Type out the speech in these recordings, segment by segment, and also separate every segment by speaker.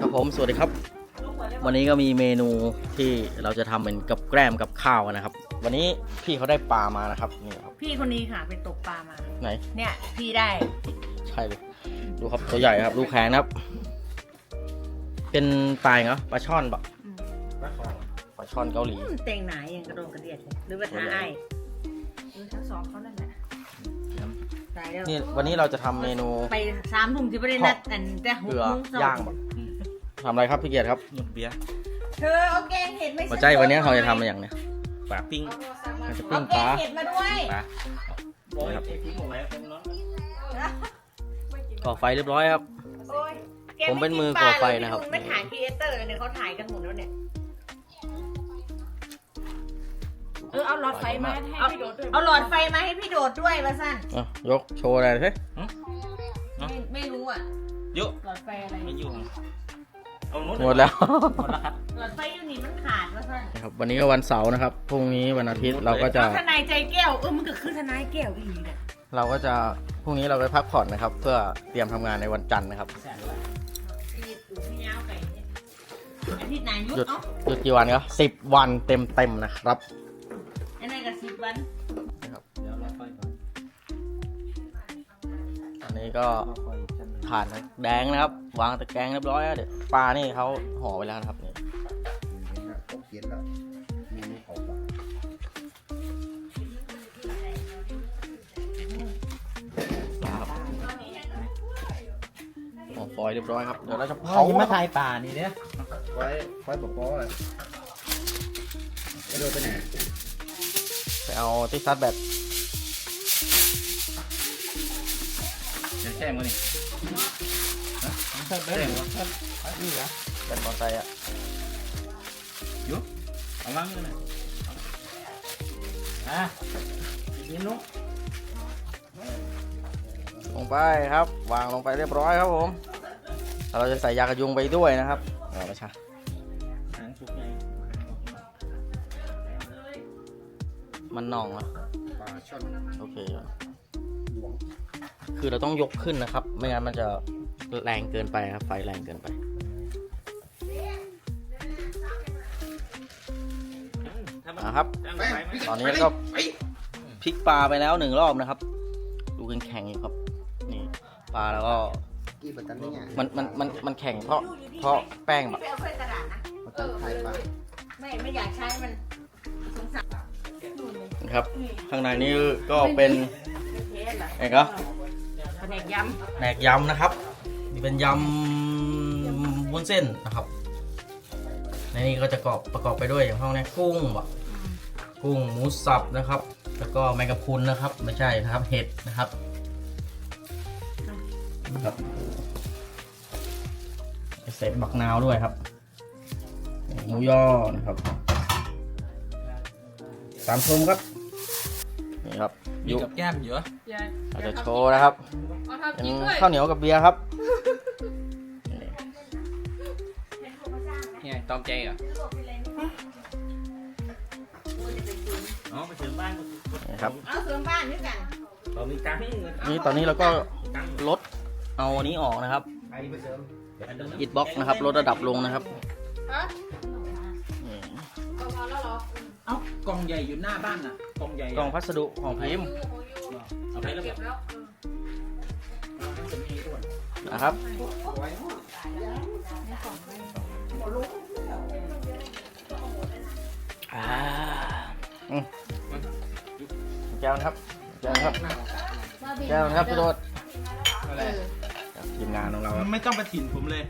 Speaker 1: ครับผมสวัสดีครับ วันนี้ก็มีเมนูที่เราจะทำเป็นกับแกล้มกับข้าวกันนะครับ วันนี้พี่เขาได้ปลามานะครับนี่ครับ
Speaker 2: พี่คนนี้ค่ะเป็นตกปลามา
Speaker 1: ไหน
Speaker 2: เนี่ยพี่ได้
Speaker 1: ใช่เลยดูครับตัวใหญ่ครับดูแข็งนะครับ เป็นปลาเหรอปลาช่อนปะ
Speaker 2: อืม
Speaker 1: ปลาช่อนเกาหลี
Speaker 2: อืมเต่งหนาอย่างกระโดงกระเดียดเลยหรือว่าท้าไอ้เออทั้งสองเขานั่นแหละตายแล้ว
Speaker 1: นี่วันนี้เราจะทำเมนู
Speaker 2: ไปสามทุ่มที่ไม่ได้นัดอันแต่หก
Speaker 1: เกลือ
Speaker 2: โมงเช้า
Speaker 1: ย่างปะ ทำอะไรครับพี่เกียรติครับ
Speaker 3: หยดเบียร์
Speaker 2: เธอเอาแกงเห็ดไม่
Speaker 1: หัวใจวันนี้เราจะทำอะไรอย่างเนี้ย
Speaker 3: ปลาปิ้ง
Speaker 1: เราจะ
Speaker 2: เอา
Speaker 1: ปิ้ง
Speaker 2: แก
Speaker 1: ปลาง
Speaker 2: เห็ดมาด้วย
Speaker 3: ปลา
Speaker 1: นะครับ
Speaker 3: ทิ้งหมดแล้วเนาะ
Speaker 1: ก่อไฟเรียบร้อยครับ
Speaker 2: โอ้ยแก
Speaker 1: ผมเป็นมือก่อไฟนะครับ
Speaker 2: ไม่ถ่ายครีเอเตอร์เนี่ยเขาถ่ายกันหมดแล้วเนี่ย
Speaker 4: เออเอาหลอดไฟมาให้
Speaker 2: เอา
Speaker 4: พี่โดดด้วย
Speaker 2: เอาหลอดไฟมาให้พี่โดดด้วยมาสั้น
Speaker 1: อะยกโชว์อะไรสิ
Speaker 2: ไม่ไม่รู้อะ
Speaker 3: เยอะ
Speaker 2: หลอดไฟอะไร
Speaker 3: ไม่ยุ่ง เอาโน้ต
Speaker 1: หมดแล้ว
Speaker 3: หมดแล้วครับ
Speaker 2: หลอดไฟอยู่นี่มันขาดมาสั้น
Speaker 1: นะครับวันนี้ก็วันเสาร์นะครับ พรุ่งนี้วันอาทิตย์เราก็จะ
Speaker 2: เอาทนายใจแก้วเออมันก็คือทนายแก้วอีกเนี่ย
Speaker 1: เราก็จะพรุ่งนี้เราไปพักผ่อนนะครับ เพื่อเตรียมทำงานในวันจันทร์นะครับ
Speaker 2: ชีวิตอยู่ที่ยาวไก่เนี่ยอาทิตย์ไหนยุด
Speaker 1: หยุด
Speaker 2: เนาะ
Speaker 1: หยุดกี่วันครับสิบวันเต็มเต็มๆนะครับ
Speaker 2: อันนั้นก็สิบวัน
Speaker 1: นะครับ
Speaker 3: เดี๋ยวรอไฟก่อน
Speaker 1: อันนี้ก็ ผ่านแดงนะครับ วางตะแกรงเรียบร้อยแล้วเดี๋ยวปลานี่เขาห่อไว้แล้วนะครับนี่
Speaker 5: เขาเขียนแล้วเมนูเขาฝาก
Speaker 1: ปลาครับห่อฟอยล์เรียบร้อยครับเดี๋ยวเราจะ
Speaker 3: เผา
Speaker 1: เผา
Speaker 3: มา
Speaker 1: นะครับ
Speaker 3: ถ่ายป่านี่เนี่ย
Speaker 5: ไว้ไว้บอกว่าไปโดนไปไหน
Speaker 1: ไปเอาที่ซัดแบต
Speaker 3: จะแช่งมัน นี่แช่งวะ
Speaker 1: นี่นะแบตมอเตอร์ไซค์อะ
Speaker 3: ยุบเอาล้างนี่เลยอะอีกนิดนุ๊ก
Speaker 1: ลงไปครับ วางลงไปเรียบร้อยครับผมแล้วเราจะใส่ยากระยุงไปด้วยนะครับเอาละชา
Speaker 3: หางสุกไง
Speaker 1: มันน่องอะ
Speaker 5: ปลาช่อน
Speaker 1: โอเค
Speaker 5: หลวง
Speaker 1: คือเราต้องยกขึ้นนะครับ ไม่งั้นมันจะแรงเกินไปครับ ไฟแรงเกินไป นะครับ
Speaker 3: ตั้งไฟไหม
Speaker 1: ตอนนี้ก็พลิกปลาไปแล้วหนึ่งรอบนะครับ ดูแข็งๆอยู่ครับ นี่ปลาแล้วก็
Speaker 5: กี่ปัตตานีอะ
Speaker 1: มันมันมันมันแข็งเพราะเพราะแป้งแบบ
Speaker 2: ไม่เอาถ้วยกระดาษนะ
Speaker 5: ปัตตานีไทยปลา
Speaker 2: ไม่ไม่อยากใช้มันสงสาร
Speaker 1: นะครับ ข้างในนี้ก็เป็น
Speaker 2: เทสเหรอ
Speaker 1: ไงก็
Speaker 2: แผนกย
Speaker 1: แหนกยำนะครับนี่เป็นยำวุ้นเส้นนะครับ ในนี้ก็จะประกอบประกอบไปด้วยอย่างห้องนี้กุ้งบะกุ้งหมูสับนะครับ แล้วก็แมงกะพรุนนะครับ ไม่ใช่นะครับเห็ดนะครับครับเศษบักนาวด้วยครับหมูย่อนะครับสามชมครับ นี่ครับ
Speaker 3: มี
Speaker 1: ยุ
Speaker 3: กับแก้มเยอะ
Speaker 4: ยาย
Speaker 1: เราจะโชว์นะครับ
Speaker 4: เอาทำ
Speaker 1: เป็น
Speaker 4: กินด้วย
Speaker 1: ข้าวเหนียวกับเบียร์ครับนี่
Speaker 3: เนี่ยตอมใจเหรออ๋อไปถึงบ้าน
Speaker 1: นี่ครับำ
Speaker 2: เอาเสริมบ้านด้วยกัน
Speaker 3: เรามีตังค์
Speaker 1: นี่ตอนนี้เราก็
Speaker 3: ตังค์
Speaker 1: ลดเอาอันนี้ออกนะครับ
Speaker 5: ไปไปเสริม
Speaker 1: อิดบ็อกนะครับลดระดับลงนะครับ
Speaker 4: ฮะ
Speaker 3: กล่องใหญ่อยู่หน้าบ้านน่ะกล่องใหญ่
Speaker 1: กล่องพัสดุของพิมพ์
Speaker 3: เอาไปแล้ว
Speaker 4: เก็บแล้ว
Speaker 1: นะครับอ่าอืมแก้วนะครับแก้วนะครับแก้วนะครับพี่โดดจากทีมงานของเราครับ
Speaker 3: ไม่ต้องไปถิ่นผมเลย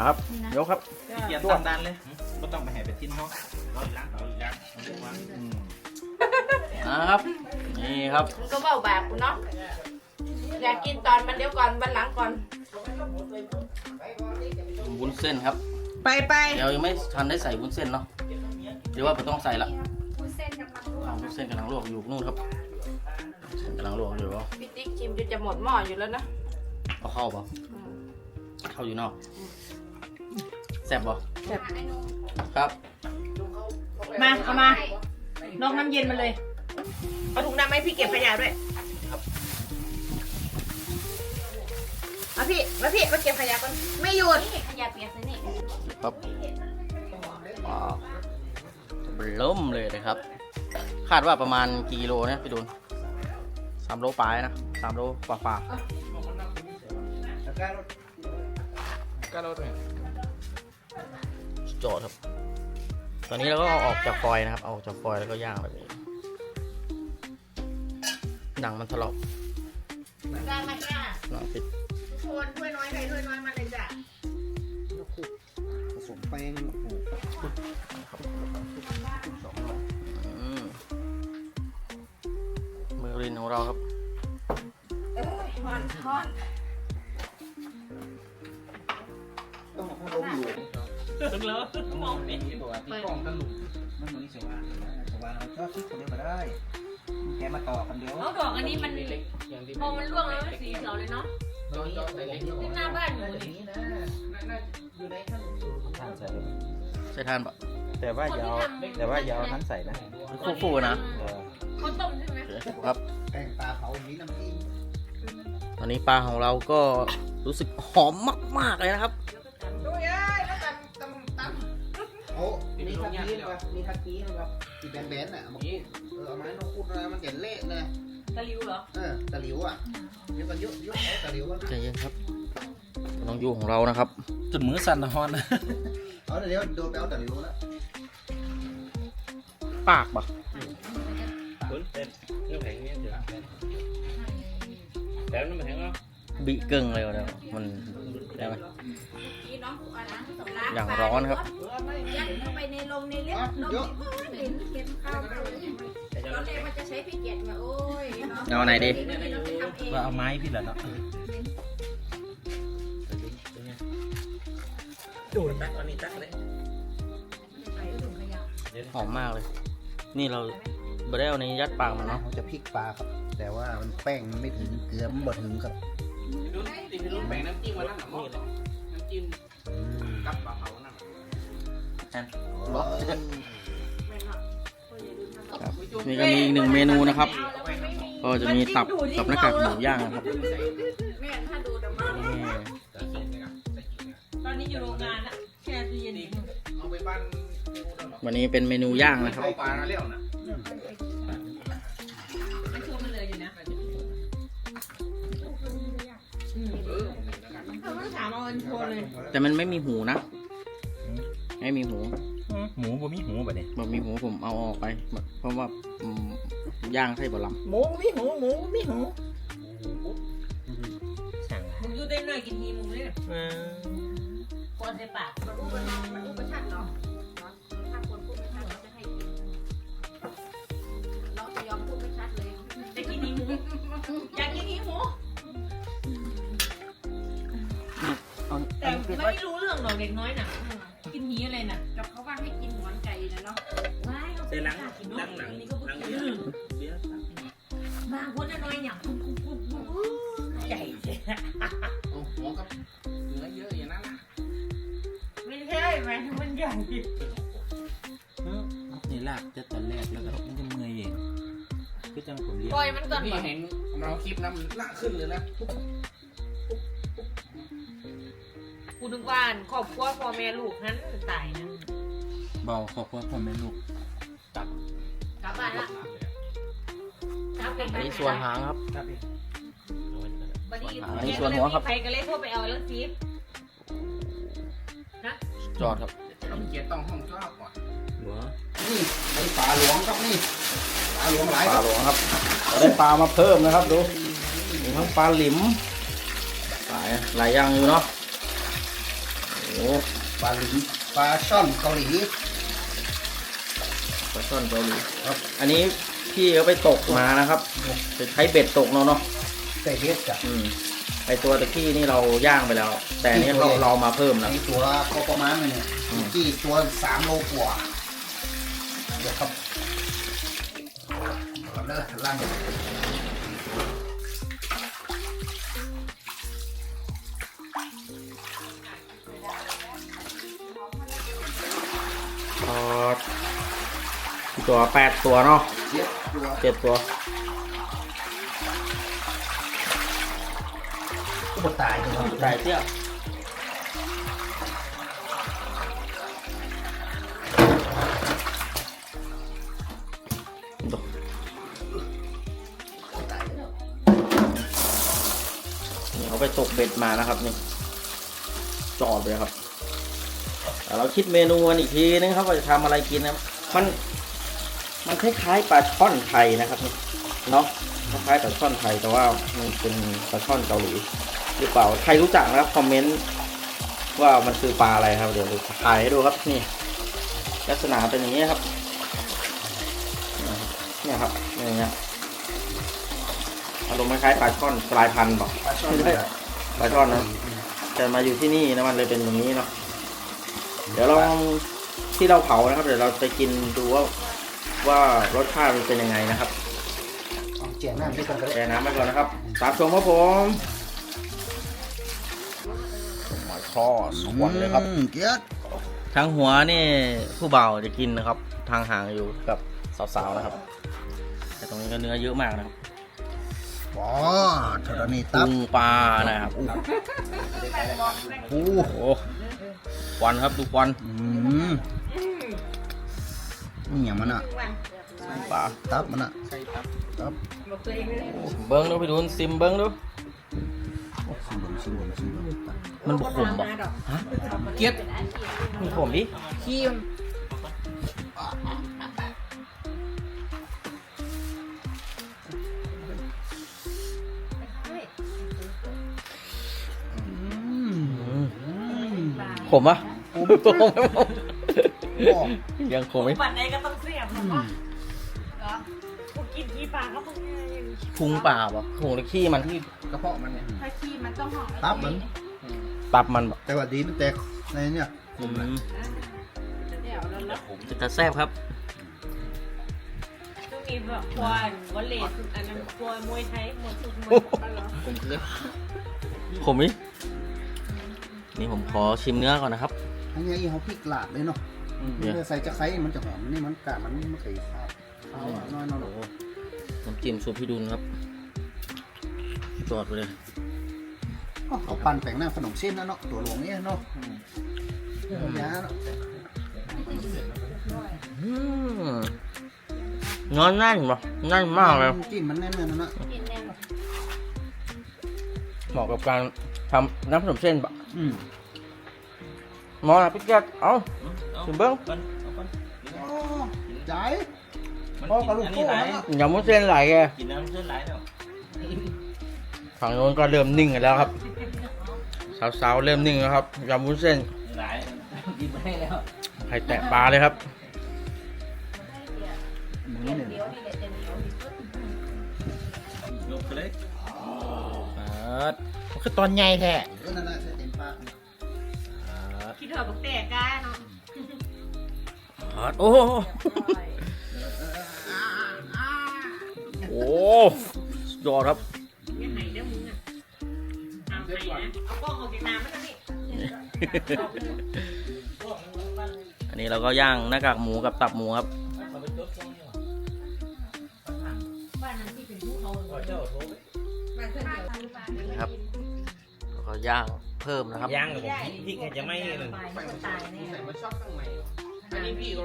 Speaker 1: ครับ ยกครับ
Speaker 3: เกียรติตามดันเลยไม่ต้องไปแห่ไปทิ้นเขาเราอีกล้างเราอีกล้างเอาอีกล้าง
Speaker 1: นะครับ นี่ครับ
Speaker 4: มันก็เบาแบบกูเนาะ อยากกินตอนมันเดี๋ยวก่อนวันหลังก่อน
Speaker 1: วุ้นเส้นครับ
Speaker 2: ไปไป
Speaker 1: เดี๋ยวยังไม่ทันได้ใส่วุ้นเส้นเนาะหรือว่าไม่ต้องใส่ละวุ้นเส้นกำลังลวกวุ้นเส้นกำลังลวกอยู่นู่นครับวุ้นเส้นกำลังลวกอยู่
Speaker 4: พี่ติ๊กชิมจนจะหมดหม้ออยู่แล้วนะ
Speaker 1: เอาเข้าเปล่า
Speaker 4: อืม
Speaker 1: เข้าอยู่นอกแซ่บป่ครับ
Speaker 2: มาเอามาลองน้ำเย็นมาเลย เอาถุงน้ำให้พี่เก็บขยะด้วย
Speaker 1: ครับ
Speaker 2: เอามาพี่มาพี่มาเก็บขยะก่อนไม่หยุด
Speaker 4: นี่ขยะเปียกเลยนี่
Speaker 1: ครับว้าวเริ่มเลยนะครับ คาดว่าประมาณกี่กิโลเนี่ยพี่ดุลสามโลปลายนะสามโลฝ่าฝ่า
Speaker 5: แล้วก็รถ
Speaker 3: ก็รถเนี่ย
Speaker 1: ๆจอดครับต อนนี้เราก็เอาออกจากฟอยล์นะครับ เอาออกจากฟอยล์แล้วก็ย่างแบบนี้ หนังมันถลอก
Speaker 2: ได้มาจ้า
Speaker 1: หนังติด
Speaker 2: ทุกคนถ้วยน้อยใครถ้วยน้อยมาเลยจ้ะ
Speaker 5: ผสมแป้งโอ้โห
Speaker 1: อืมมือรินของเราครับ
Speaker 2: ทอนทอน
Speaker 5: ต้องเอาพัดลมอยู่
Speaker 3: ตึงแล้วมองไม่เห็นบอกว่าที่กล้องตะลุมมันเหมือนสว่าง
Speaker 5: สว่างเราชอบคิดคนเดียวมาได้แกมาต่อกันเดียว
Speaker 4: เอาดอกอันนี้มันพอมันร่วงแล้วมันสีเขียวเลยเนาะที่หน้าบ้านหนูดิ
Speaker 1: ใช้ทานปะ
Speaker 3: แต่ว่าอยาวแต่ว่าอยาวทั้งใส่นะ
Speaker 1: ฟูๆนะ
Speaker 4: เขาต้มใช่ไหม
Speaker 1: ครับ
Speaker 5: แป้งปลาเผาอย่างนี้น้ำจิ้ม
Speaker 1: ตอนนี้ปลาของเราก็รู้สึกหอมมากๆเลยนะครับ
Speaker 2: อ้
Speaker 5: นี่ทักกี้นะครับนี่ทักกี้นะครับที่แบนๆน่ะบอกเออเอาไม้น้องพูดนะมันเห็นเละเลย
Speaker 4: ตะลิวเหรอ
Speaker 5: เออตะหลิวอะเดี๋ยวก็ยุบยุบเอาตะหลิวอะ
Speaker 1: ใจเย็นครับน้องยูของเรานะครับ
Speaker 3: จนมือสั่นนะฮอน
Speaker 5: เอาเดี๋ยวโดนไปเอาตะหลิวแล้ว
Speaker 1: ปากปะ
Speaker 3: คุณเต็มน้ำแข็งเนี่ยเดี๋ยวแต่น้ำแข็งเนาะ
Speaker 1: บิเกิงเลยวะเนี่ยมันได้ไหม
Speaker 4: นี่น้องผูกอะไรนะสำลัก
Speaker 1: อย่างร้อนครับ
Speaker 4: ยัดเข้าไปในลงในเล็บลงในเพื่อนเห็นเห็นข้าวไปตอนแรกมันจะใช้พี่เกียรติมาโอ้ยเนาะ
Speaker 1: เอาไหนดี
Speaker 4: นี่เราไปทำเอง
Speaker 3: ว่าเอาไม้พี่เหรอเนาะดูตักอันนี้ตักเลย
Speaker 4: ใส่ถุงขยะ
Speaker 1: หอมมากเลย นี่เราบได้เอาในยัดปากมันเนาะ
Speaker 5: เขาจะพริกปลาครับ แต่ว่ามันแป้งมันไม่ถึงเกลือมันบ่ถึงครับ
Speaker 3: ดูติดรูปแบ่งน้ำจิ้มมานั่งหนังนี่เลยน้ำจิ้มกับปลาเผานั่ง
Speaker 1: บอกครับนี่ก็มีอีกหนึ่งเมนูนะครับ ก็จะมีตับกับหน้ากากหมูย่างนะครับ
Speaker 4: แม่ถ้าดูแต่มาตอนนี้อยู่โรงงานละแช่ตู้เย็นอีก
Speaker 3: เอาไปบ้น
Speaker 1: วันนี้เป็นเมนูย่างนะครับ
Speaker 3: เอา
Speaker 4: เงินโชว์เลย
Speaker 1: แต่มันไม่มีหูนะ ไม่มีหู
Speaker 3: หมูบ่มีหูแบบนี้
Speaker 1: บอกมีหูผมเอาออกไป เพราะว่าอืมย่างไส้บะหล
Speaker 3: หมูมีหูหมูมีหูสั่ง
Speaker 4: มึงอยู่ได้หน่อยกินทีมึงเลยควรในปากำ
Speaker 2: มันอุปทานมันอุปทานเนาะเนาะถ้าคนพูดไม่ชัดเราจะให้กินเราจะยอมพูดไม่ชัดเลย
Speaker 4: จะกินทีหมูอยากกินทีหมู แต่ไม่รู้เรื่องหรอกเด็กน้อยน่ะกินหีอะไรน่ะ
Speaker 2: กับเขาว่าให้กินหวานไก่นะเนาะ
Speaker 4: ว้ายเรา
Speaker 3: แต่หลัง
Speaker 4: กิน
Speaker 3: หลังหลัง
Speaker 4: นี่ก็
Speaker 3: หลัง
Speaker 4: เพิ่ง
Speaker 3: เบียร์เบียร์
Speaker 4: บางคนน้อยอย่างปุ๊บปุ๊บปุ๊บปุ๊บใหญ่เลย
Speaker 3: โอ้หัวกับเนื้อเยอะอย่างนั้นนะ
Speaker 4: ไม่ใช่แม่มันใหญ่
Speaker 3: นี่ลากจะตอนแรกแล้วก็มันจะเมื่อยเองคือจังผมเรียก
Speaker 4: ปล่อยมันก่อน
Speaker 3: นี่
Speaker 4: ก่อน
Speaker 3: เห็นเราคลิปน้ำลากขึ้นเลยนะ
Speaker 4: กูนึกว่าครอบครัวพ่อแม่ลูกนั้นตายนะ
Speaker 3: เบาขอบคุณพ่อแม่ลูก
Speaker 4: กลับบ้านละกลับเป็น
Speaker 1: อันนี้ส่วนหางครับ
Speaker 3: ครับพี่
Speaker 4: บัดนี้
Speaker 1: อันนี้ส่วนหัวครับ
Speaker 4: ใครก็เลยโทรไปเอาแล้วซีฟ
Speaker 1: จอดครับ
Speaker 3: เราเกียร์ต้องห้องเจ้าก่อน
Speaker 1: หัว
Speaker 5: นี่ไอ้ปลาหลวงครับนี่ปลาหลวงหลาย
Speaker 1: ป
Speaker 5: ค
Speaker 1: ลา
Speaker 5: รับ
Speaker 1: หลวงครับเราได้ปลามาเพิ่มนะครับดูมีทั้งปลาหลิมหลายหลายอย่างอยู่เนาะ โอ้
Speaker 5: ปลาหลิมปลาช่อนเกาหลี
Speaker 1: ปลาช่อนเกาหลีครับ อันนี้พี่เขาไปตกมานะครับจะใช้เบ็ดตกเนาะเนาะ
Speaker 5: ใส่เฮ็ดจ้ะ
Speaker 1: อืมไอตัวตะกี้นี่เราย่างไปแล้ว แต่อันนี้เราเรามาเพิ่มนะ
Speaker 5: ไอ้ตัวก็ประมาณนี้เนี่ย
Speaker 1: อืม
Speaker 5: ที่ตัวสามโลกว่าเดี๋ยวครับเอาเด้อล่าง
Speaker 1: ตัวแปดตัวเนาะ
Speaker 5: เย็บตัว
Speaker 1: เจ็ดตัว
Speaker 5: คนตายเลย
Speaker 1: ไก่เตี้ยนี่เขาไปตกเบ็ดมานะครับนี่จอดเลยครับแต่เราคิดเมนูกันอีกทีนึงครับว่าจะทำอะไรกินนะครับมัน มันคล้ายๆปลาช่อนไทยนะครับนี่เนาะคล้ายๆปลาช่อนไทยแต่ว่ามันเป็นปลาช่อนเกาหลีหรือเปล่าใครรู้จักนะครับคอมเมนต์ว่ามันคือปลาอะไรครับเดี๋ยวจะถ่ายให้ดูครับนี่ ลักษณะเป็นอย่างนี้ครับเนี่ยครับอย่างเงี้ยอารมณ์คล้ายๆปลาช่อนกลายพันธุ์บอก
Speaker 5: ปลาช่อน
Speaker 1: ไม่ใช่ปลาช่อนนะแต่มาอยู่ที่นี่นะมันเลยเป็นอย่างนี้เนาะเดี๋ยวลองที่เราเผานะครับ เดี๋ยวเราไปกินดูว่า ว่ารสชาติมันเป็นยังไงนะครับ
Speaker 5: เจียงน้ำที่กันก็ได้
Speaker 1: แช่น้ำไปก่อนนะครับตามชมครับผมหอยทอดสวนเลยครับ
Speaker 5: เกียรติ
Speaker 1: ทางหัวนี่ผู้บ่าวจะกินนะครับ ทางหางอยู่กับสาวๆนะครับ แต่ตรงนี้ก็เนื้อเยอะมากนะครับ
Speaker 5: ว้าธรณีตับ
Speaker 1: กุ้งปลานะครับโอ้โหควันครับดูควัน
Speaker 5: อืม นี่อย่างมันอะ
Speaker 1: ปลา
Speaker 5: ตับมันอะตับ
Speaker 2: บอกตัวเองเลย
Speaker 1: เบิ้งดูไปดูซิมเบิ้งดู
Speaker 5: ชิมบนชิมบนชิมบน
Speaker 1: มันบขมบ่
Speaker 2: ดอก
Speaker 3: เกียด
Speaker 1: มันขมดิ
Speaker 2: ขี้ม
Speaker 1: ขมปะยังขมไหม
Speaker 2: ปันไหนก็ต้องเสียบนะวะกูกินขี้ปลาก็พวกนี้
Speaker 1: พุงเปล่าปะพุงหรือขี้มันที่
Speaker 3: กระเพาะมันเนี่ย
Speaker 4: ถ้าขี้มันต้องห่อ
Speaker 5: ตับมัน
Speaker 1: ตับมันปะ
Speaker 5: แต่ว่าดีมันแตกในเนี่ย
Speaker 1: อืม
Speaker 4: เดี๋ยวเราละ
Speaker 1: จะตาแซ่บครับ
Speaker 2: ต้องมีแบบควานวอลเลย์อันนั้นควายมวยไทยหมดทุกมวย
Speaker 3: ผมคือ
Speaker 1: ขมดินี่ผมขอชิมเนื้อก่อนนะครับ
Speaker 5: อันนี้อีเขาพริกหลาดเลยเนาะ
Speaker 1: เนี่ย
Speaker 5: ใส่จะไคร้มันจะหอมนี่มันกะมันมันเคยข้าวข้าวน้อยน้อย
Speaker 1: โอ้โหน้ำจิ้มซุปพี่ดุลครับจอดไปเลย
Speaker 5: เขาปั้นแป้งหน้าขนมเส้นนะเนาะตัวหลวงเนี่ยเนาะยาเนาะ
Speaker 1: อืมเนื้อแน่นปะแน่นมากเลย
Speaker 5: จิ้มมันแน่นๆนะเนาะ
Speaker 4: กินแน่น
Speaker 1: เหมาะกับการทำน้ำขนมเส้นปะ
Speaker 5: อืม
Speaker 1: หมอนะพี่แก๊สเอา ชิมเบิ้ง
Speaker 5: ใจพ่อกับลูกคู่นะ
Speaker 1: ยำมุ้นเส้นไหลแก
Speaker 3: กินน้ำเส้นไหลเนาะ
Speaker 1: ฝั่งโน้นก็เริ่มนิ่งกันแล้วครับสาวๆเริ่มนิ่งแล้วครับยำมุ้นเส้น
Speaker 3: ไหลกินไม่ให้แล้ว
Speaker 1: ไข่แตะปลาเลยครับ
Speaker 5: หมูเนี่ย
Speaker 4: เดี๋ยวนี่แหละจะเหนียวที่สุด
Speaker 3: ยกเลย
Speaker 1: มันคือตอนใหญ่แท้
Speaker 5: เออนั่นแหละใส่เต็มปาก
Speaker 2: คิดเถอะกับแต่ก้าเนาะ
Speaker 1: โอ้โหโอ้สุดยอดครับ
Speaker 2: ยังไงเด้อมึงอะเอาไปนะเอากล้องออกจากน้ำมันนี่
Speaker 1: อันนี้เราก็ย่างหน้ากากหมูกับตับหมูครับ
Speaker 4: บ้านนั้นที่เป็นผู้เขาบ้านเพื่อนเดียว
Speaker 1: ครับแล้วก็ย่างเพิ่มนะครับ
Speaker 3: ย่างกับผมพริกจะไม่เลย
Speaker 4: ตายมันตายแน่
Speaker 3: ใส่มาชอบข้างในอันนี้พี่ก็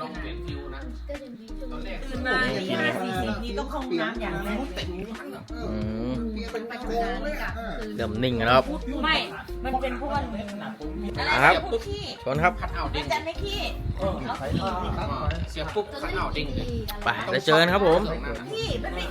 Speaker 3: ลองเปลี่ยนฟิวนะ
Speaker 4: ก็ยังดีจัง
Speaker 3: ตอนแรก
Speaker 2: ตื่นมานี่ห้าสี่สิบนี่ต้องเข้าห้องน้ำอย่างแรก
Speaker 3: เต็มมันอะ
Speaker 1: อืม
Speaker 5: เปลี่ยนเป็นโกงเลยอะ
Speaker 1: เริ่มนิ่งแล้วครับ
Speaker 2: ไม่ มันเป็นพวก
Speaker 1: ครับ
Speaker 2: พวกขี้
Speaker 1: ชนครับ
Speaker 3: คัดเอาเด้ง
Speaker 2: จันไม่ขี้
Speaker 3: เสียบปุ๊บคัดเอาเด้งเลย
Speaker 1: ไปแล้วเจอกันครับผม
Speaker 2: ขี้มันไม่